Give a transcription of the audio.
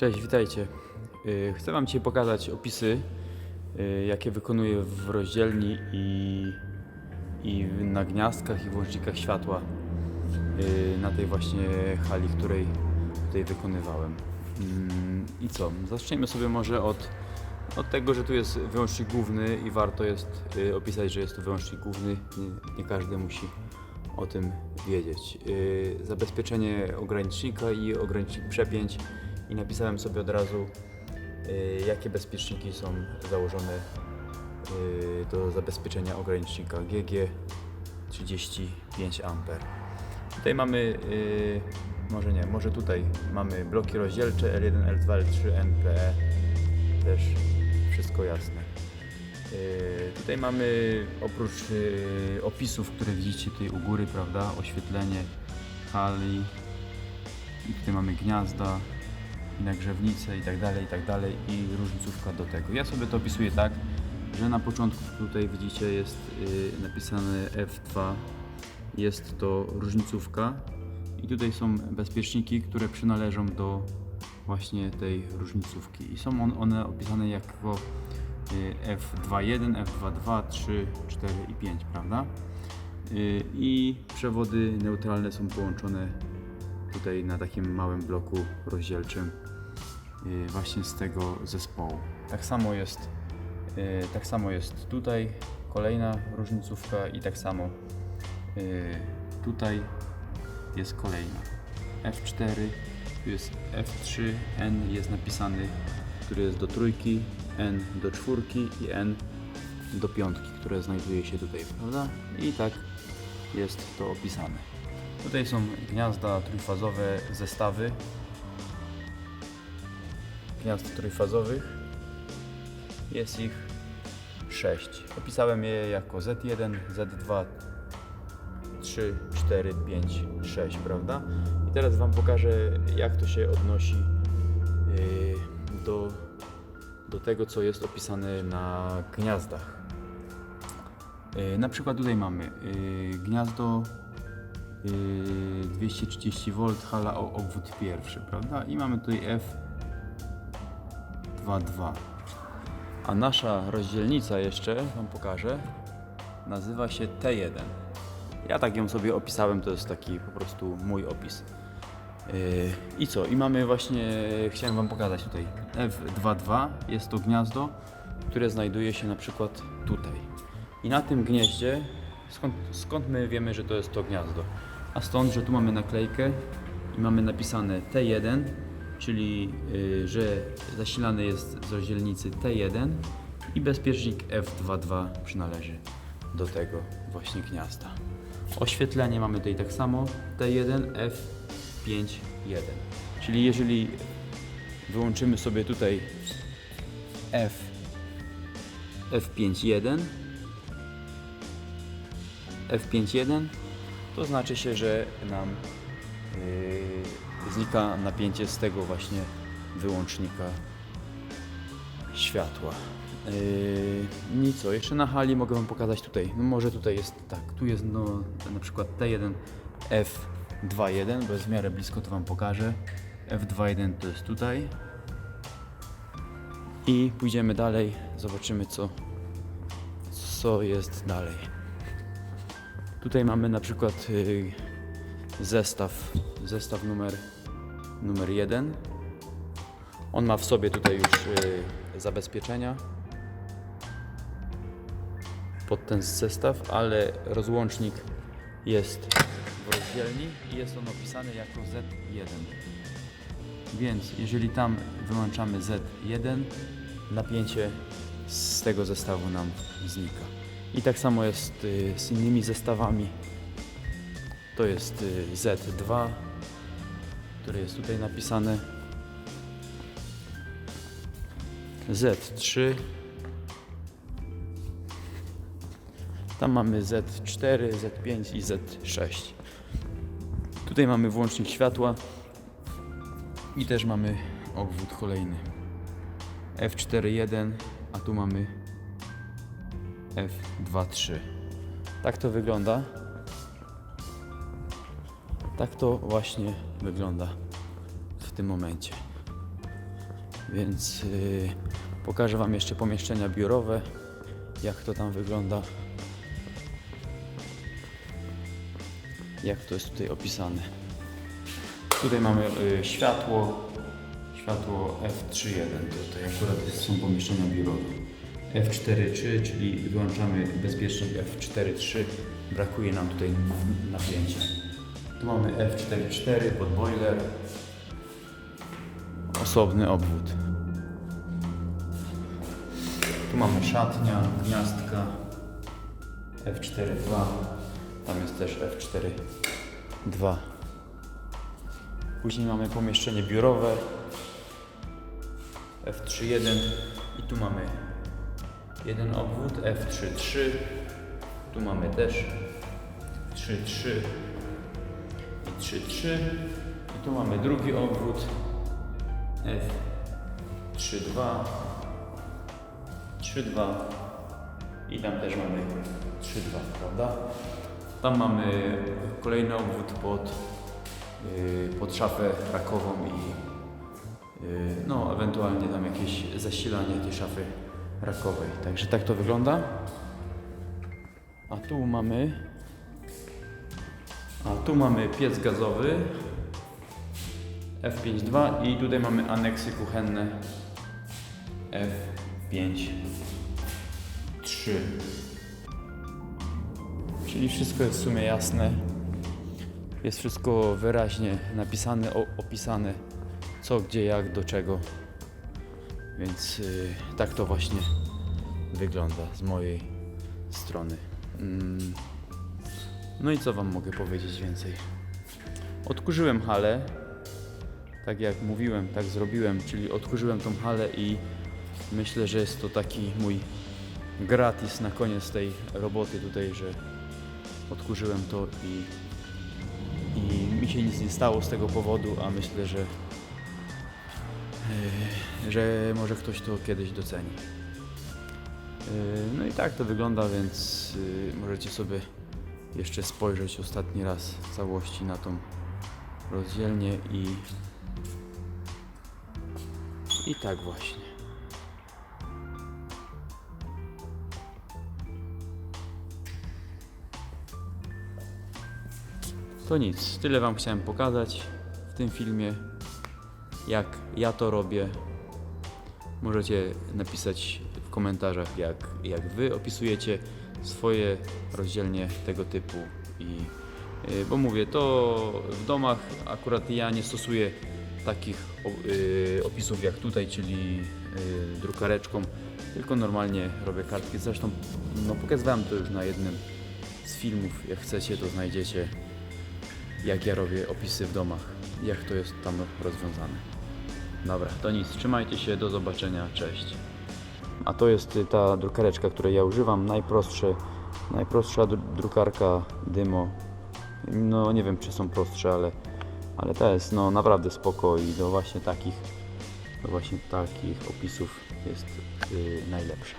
Cześć, witajcie. Y, Chcę Wam dzisiaj pokazać opisy, y, jakie wykonuję w rozdzielni i, i na gniazdkach i włącznikach światła y, na tej właśnie hali, której tutaj wykonywałem. Mm, I co? Zaczniemy sobie może od, od tego, że tu jest wyłącznik główny i warto jest opisać, że jest to wyłącznik główny. Nie, nie każdy musi o tym wiedzieć. Zabezpieczenie ogranicznika i ogranicznik przepięć i napisałem sobie od razu, y, jakie bezpieczniki są założone y, do zabezpieczenia ogranicznika GG 35 A. Tutaj mamy, y, może nie, może tutaj mamy bloki rozdzielcze L1, L2, L3, NPE, też wszystko jasne. Tutaj mamy oprócz opisów, które widzicie tutaj u góry, prawda, oświetlenie hali, i tutaj mamy gniazda, i nagrzewnice i tak dalej, i tak dalej i różnicówka do tego. Ja sobie to opisuję tak, że na początku tutaj widzicie jest y, napisane F2, jest to różnicówka i tutaj są bezpieczniki, które przynależą do właśnie tej różnicówki i są on, one opisane jako y, F2.1, F2.2, 3, 4 i 5, prawda? Y, I przewody neutralne są połączone tutaj na takim małym bloku rozdzielczym właśnie z tego zespołu. Tak samo jest, y, tak samo jest tutaj kolejna różnicówka i tak samo y, tutaj jest kolejna. F4, tu jest F3, N jest napisany, który jest do trójki, N do czwórki i N do piątki, które znajduje się tutaj, prawda? I tak jest to opisane. Tutaj są gniazda trójfazowe, zestawy gniazd trójfazowych. Jest ich 6. Opisałem je jako Z1, Z2, 3, 4, 5, 6, prawda? I teraz Wam pokażę, jak to się odnosi yy, do, do tego, co jest opisane na gniazdach. Yy, Na przykład tutaj mamy yy, gniazdo yy, 230 V, hala o obwód pierwszy, prawda? I mamy tutaj F22. A nasza rozdzielnica jeszcze Wam pokażę. Nazywa się T1. Ja tak ją sobie opisałem, to jest taki po prostu mój opis. Yy, I co? I mamy właśnie, chciałem Wam pokazać tutaj F22. Jest to gniazdo, które znajduje się na przykład tutaj. I na tym gnieździe, skąd, skąd my wiemy, że to jest to gniazdo? A stąd, że tu mamy naklejkę i mamy napisane T1, czyli y, że zasilany jest z rozdzielnicy T1 i bezpiecznik F22 przynależy do tego właśnie gniazda. Oświetlenie mamy tutaj tak samo T1, F5.1. Czyli jeżeli wyłączymy sobie tutaj F F5.1 F5.1 to znaczy się, że nam yy, znika napięcie z tego właśnie wyłącznika światła. Yy, nic co, jeszcze na hali mogę Wam pokazać tutaj. No może tutaj jest tak, tu jest no, na przykład T1 F2.1, bo jest w miarę blisko to Wam pokażę. F2.1 to jest tutaj. I pójdziemy dalej, zobaczymy co, co jest dalej. Tutaj mamy na przykład y, zestaw, zestaw numer, numer 1. On ma w sobie tutaj już y, zabezpieczenia pod ten zestaw, ale rozłącznik jest w rozdzielni i jest on opisany jako Z1. Więc jeżeli tam wyłączamy Z1, napięcie z tego zestawu nam znika. I tak samo jest y, z innymi zestawami. To jest y, Z2, które jest tutaj napisane. Z3. Tam mamy Z4, Z5 i Z6. Tutaj mamy włącznik światła i też mamy obwód kolejny. F4.1, a tu mamy F2.3. Tak to wygląda. Tak to właśnie wygląda w tym momencie. Więc y, pokażę Wam jeszcze pomieszczenia biurowe, jak to tam wygląda. Jak to jest tutaj opisane. Tutaj mamy y, światło, światło F3.1, to tutaj akurat są pomieszczenia biurowe. F4.3, czyli wyłączamy bezpiecznik F4.3, brakuje nam tutaj napięcia. Tu mamy F4.4 pod boiler, osobny obwód. Tu mamy szatnia, gniazdka, F4.2, tam jest też F4.2. Później mamy pomieszczenie biurowe F3.1 i tu mamy jeden obwód F3.3. Tu mamy też 3.3 i 3.3 i tu mamy drugi obwód F3.2 3.2 i tam też mamy 3.2, prawda? Tam mamy kolejny obwód pod yy, pod szafę rakową i yy, no ewentualnie tam jakieś zasilanie tej szafy rakowej. Także tak to wygląda. A tu mamy a tu mamy piec gazowy F5.2 i tutaj mamy aneksy kuchenne F5.3 Czyli wszystko jest w sumie jasne. Jest wszystko wyraźnie napisane, opisane, co, gdzie, jak, do czego. Więc y, tak to właśnie wygląda z mojej strony. Mm. No i co Wam mogę powiedzieć więcej? Odkurzyłem halę, tak jak mówiłem, tak zrobiłem, czyli odkurzyłem tą halę i myślę, że jest to taki mój gratis na koniec tej roboty tutaj, że odkurzyłem to i, i mi się nic nie stało z tego powodu, a myślę, że, yy, że może ktoś to kiedyś doceni. Yy, No i tak to wygląda, więc yy, możecie sobie jeszcze spojrzeć ostatni raz w całości na tą rozdzielnię i i tak właśnie. To nic, tyle Wam chciałem pokazać w tym filmie, jak ja to robię. Możecie napisać w komentarzach, jak, jak Wy opisujecie swoje rozdzielnie tego typu. I, y, bo mówię, to w domach akurat ja nie stosuję takich y, opisów jak tutaj, czyli y, drukareczką, tylko normalnie robię kartki. Zresztą no, pokazywałem to już na jednym z filmów. Jak chcecie, to znajdziecie, jak ja robię opisy w domach, jak to jest tam rozwiązane. Dobra, to nic, trzymajcie się, do zobaczenia, cześć. A to jest y, ta drukareczka, której ja używam, najprostsze, najprostsza dru- drukarka Dymo. No nie wiem czy są prostsze, ale, ale ta jest no naprawdę spoko i do właśnie takich, do właśnie takich opisów jest y, najlepsza.